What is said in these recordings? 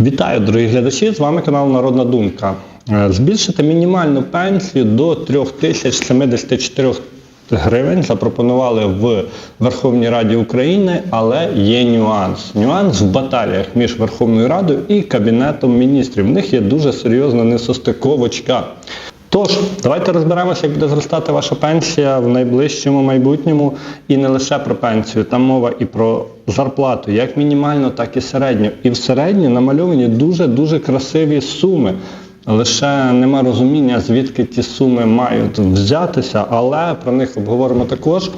Вітаю, дорогі глядачі! З вами канал Народна Думка. Е, Збільшити мінімальну пенсію до 3074 гривень запропонували в Верховній Раді України, але є нюанс. Нюанс в баталіях між Верховною Радою і Кабінетом міністрів. В них є дуже серйозна несостиковочка. Тож, давайте розберемося, як буде зростати ваша пенсія в найближчому майбутньому і не лише про пенсію. Там мова і про зарплату, як мінімально, так і середню. І в середню намальовані дуже-дуже красиві суми. Лише нема розуміння, звідки ті суми мають взятися, але про них обговоримо також.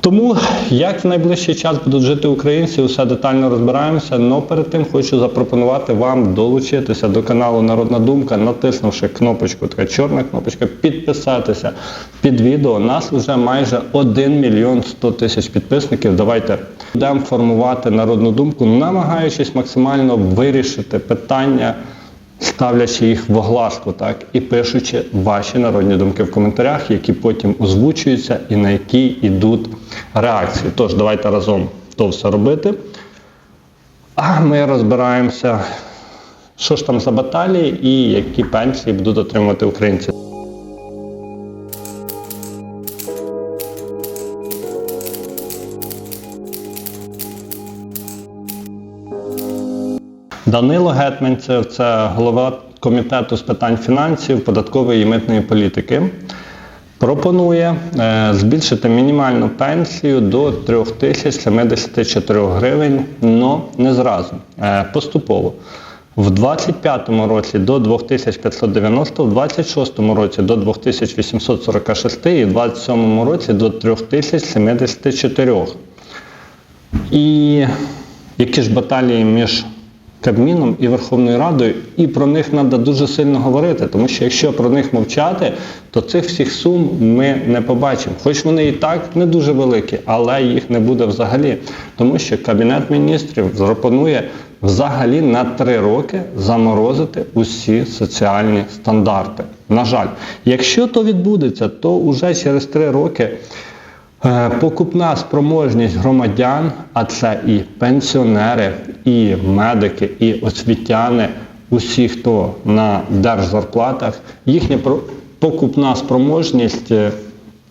Тому як в найближчий час будуть жити українці, усе детально розбираємося. Але перед тим хочу запропонувати вам долучитися до каналу Народна Думка, натиснувши кнопочку, така чорна кнопочка, підписатися під відео. Нас вже майже 1 мільйон 100 тисяч підписників. Давайте будемо формувати народну думку, намагаючись максимально вирішити питання ставлячи їх в огласку, так, і пишучи ваші народні думки в коментарях, які потім озвучуються і на які йдуть реакції. Тож, давайте разом то все робити. А ми розбираємося, що ж там за баталії і які пенсії будуть отримувати українці. Данило Гетманцев, це голова комітету з питань фінансів, податкової і митної політики. Пропонує е, збільшити мінімальну пенсію до 3074 гривень, але не зразу, е, поступово. В 25 році до 2590, в 26 році до 2846 і в 27 році до 3074. І які ж баталії між Кабміном і Верховною Радою, і про них треба дуже сильно говорити, тому що якщо про них мовчати, то цих всіх сум ми не побачимо. Хоч вони і так не дуже великі, але їх не буде взагалі. Тому що Кабінет міністрів запропонує взагалі на три роки заморозити усі соціальні стандарти. На жаль, якщо то відбудеться, то вже через три роки. Е, Покупна спроможність громадян, а це і пенсіонери, і медики, і освітяни, усі, хто на держзарплатах, їхня покупна спроможність е,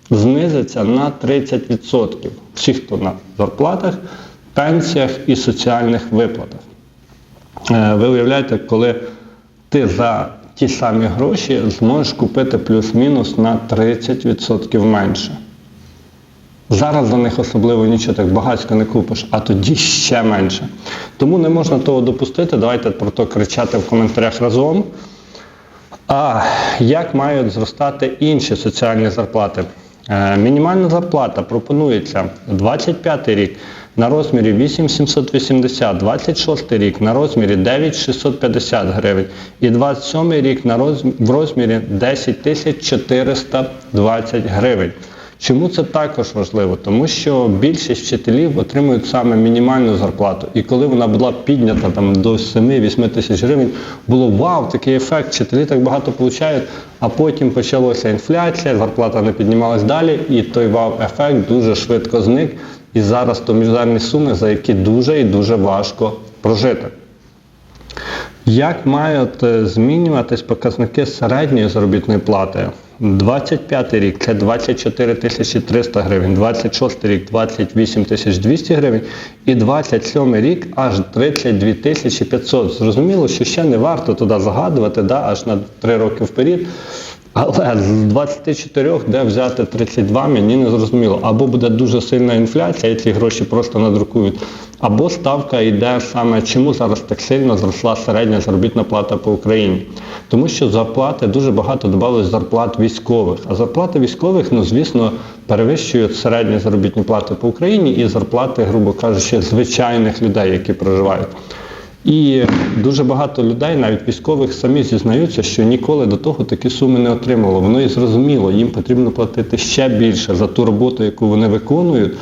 знизиться на 30%. Всі, хто на зарплатах, пенсіях і соціальних виплатах. Е, Ви уявляєте, коли ти за ті самі гроші зможеш купити плюс-мінус на 30% менше. Зараз за них особливо нічого так багатько не купиш, а тоді ще менше. Тому не можна того допустити. Давайте про то кричати в коментарях разом. А як мають зростати інші соціальні зарплати? Е, Мінімальна зарплата пропонується 25 рік на розмірі 8780, 26 рік на розмірі 9650 гривень і 27 рік на розмірі, в розмірі 10420 гривень. Чому це також важливо? Тому що більшість вчителів отримують саме мінімальну зарплату. І коли вона була піднята там, до 7-8 тисяч гривень, було вау, такий ефект, вчителі так багато получають, а потім почалася інфляція, зарплата не піднімалась далі, і той вау-ефект дуже швидко зник. І зараз то міжнародні суми, за які дуже і дуже важко прожити. Як мають е, змінюватись показники середньої заробітної плати? 25 рік це 24 тисячі 300 гривень, 26 рік 28 тисяч 200 гривень і 27 рік аж 32 тисячі 500. Зрозуміло, що ще не варто туди загадувати, да, аж на 3 роки вперед. Але з 24, де взяти 32, мені не зрозуміло. Або буде дуже сильна інфляція, і ці гроші просто надрукують, або ставка йде саме, чому зараз так сильно зросла середня заробітна плата по Україні. Тому що зарплати дуже багато додалось зарплат військових. А зарплати військових, ну звісно, перевищують середні заробітні плати по Україні і зарплати, грубо кажучи, звичайних людей, які проживають. І дуже багато людей, навіть військових, самі зізнаються, що ніколи до того такі суми не отримували. Воно і зрозуміло, їм потрібно платити ще більше за ту роботу, яку вони виконують,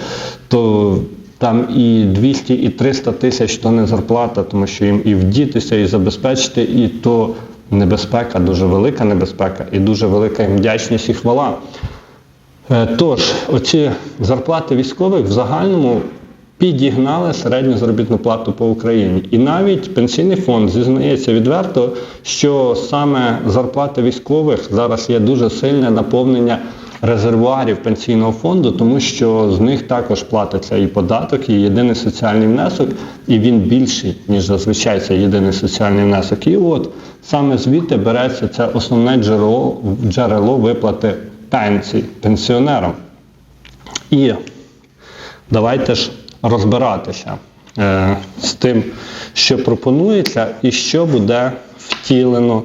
то там і 200, і 300 тисяч то не зарплата, тому що їм і вдітися, і забезпечити, і то небезпека, дуже велика небезпека, і дуже велика їм вдячність і хвала. Е, Тож, оці зарплати військових в загальному підігнали середню заробітну плату по Україні. І навіть пенсійний фонд зізнається відверто, що саме зарплати військових зараз є дуже сильне наповнення резервуарів пенсійного фонду, тому що з них також платиться і податок, і єдиний соціальний внесок, і він більший, ніж зазвичай цей єдиний соціальний внесок. І от саме звідти береться це основне джерело, джерело виплати пенсій пенсіонерам. І давайте ж розбиратися е, з тим, що пропонується і що буде втілено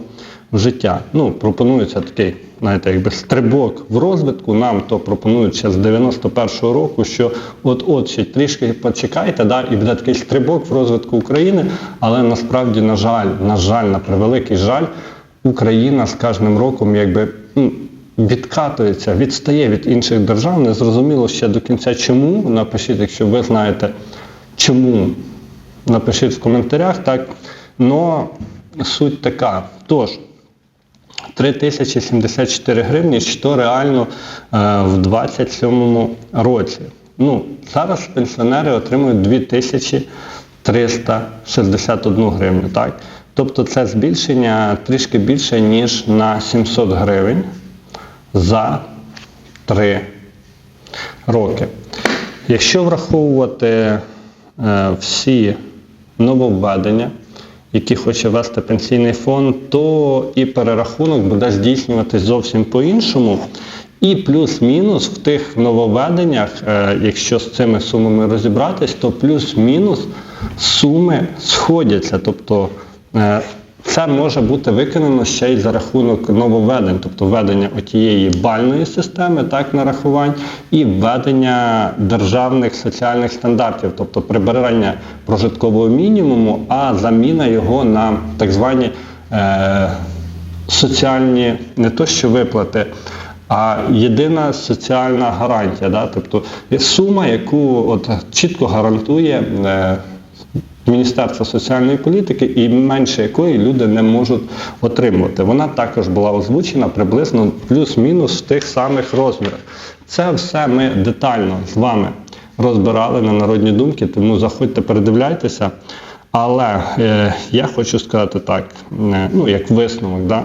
в життя. Ну, пропонується такий, знаєте, якби стрибок в розвитку. Нам то пропонують ще з 91-го року, що от-от ще трішки почекайте, да, і буде такий стрибок в розвитку України, але насправді, на жаль, на жаль, на превеликий жаль, Україна з кожним роком якби. Відкатується, відстає від інших держав. Не зрозуміло ще до кінця чому. Напишіть, якщо ви знаєте, чому, напишіть в коментарях, так. Но суть така. Тож, 3074 гривні, що реально е, в 27 році. Ну, зараз пенсіонери отримують 2361 гривню. Так? Тобто це збільшення трішки більше, ніж на 700 гривень за 3 роки. Якщо враховувати е, всі нововведення, які хоче ввести пенсійний фонд, то і перерахунок буде здійснюватись зовсім по-іншому. І плюс-мінус в тих нововведеннях, е, якщо з цими сумами розібратись, то плюс-мінус суми сходяться. Тобто е, це може бути виконано ще й за рахунок нововведень, тобто введення отієї бальної системи так, нарахувань і введення державних соціальних стандартів, тобто прибирання прожиткового мінімуму, а заміна його на так звані е, соціальні не то що виплати, а єдина соціальна гарантія. Да? Тобто сума, яку от чітко гарантує. Міністерства соціальної політики і менше якої люди не можуть отримувати. Вона також була озвучена приблизно плюс-мінус в тих самих розмірах. Це все ми детально з вами розбирали на народні думки, тому заходьте, передивляйтеся. Але е, я хочу сказати так, е, ну як висновок, да,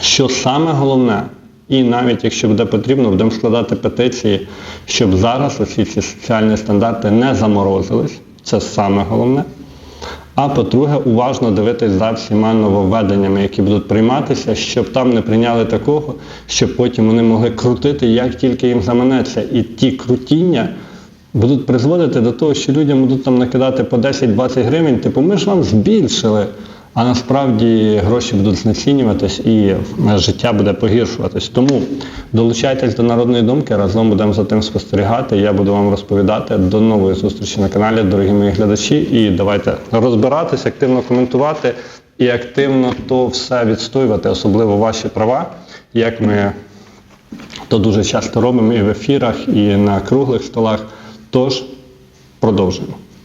що саме головне, і навіть якщо буде потрібно, будемо складати петиції, щоб зараз усі ці соціальні стандарти не заморозились. Це саме головне. А по-друге, уважно дивитись за всіма нововведеннями, які будуть прийматися, щоб там не прийняли такого, щоб потім вони могли крутити, як тільки їм заманеться. І ті крутіння будуть призводити до того, що людям будуть там накидати по 10-20 гривень, типу, ми ж вам збільшили. А насправді гроші будуть знецінюватись і життя буде погіршуватись. Тому долучайтесь до народної думки, разом будемо за тим спостерігати. Я буду вам розповідати. До нової зустрічі на каналі, дорогі мої глядачі. І давайте розбиратись, активно коментувати і активно то все відстоювати, особливо ваші права, як ми то дуже часто робимо і в ефірах, і на круглих столах. Тож продовжуємо.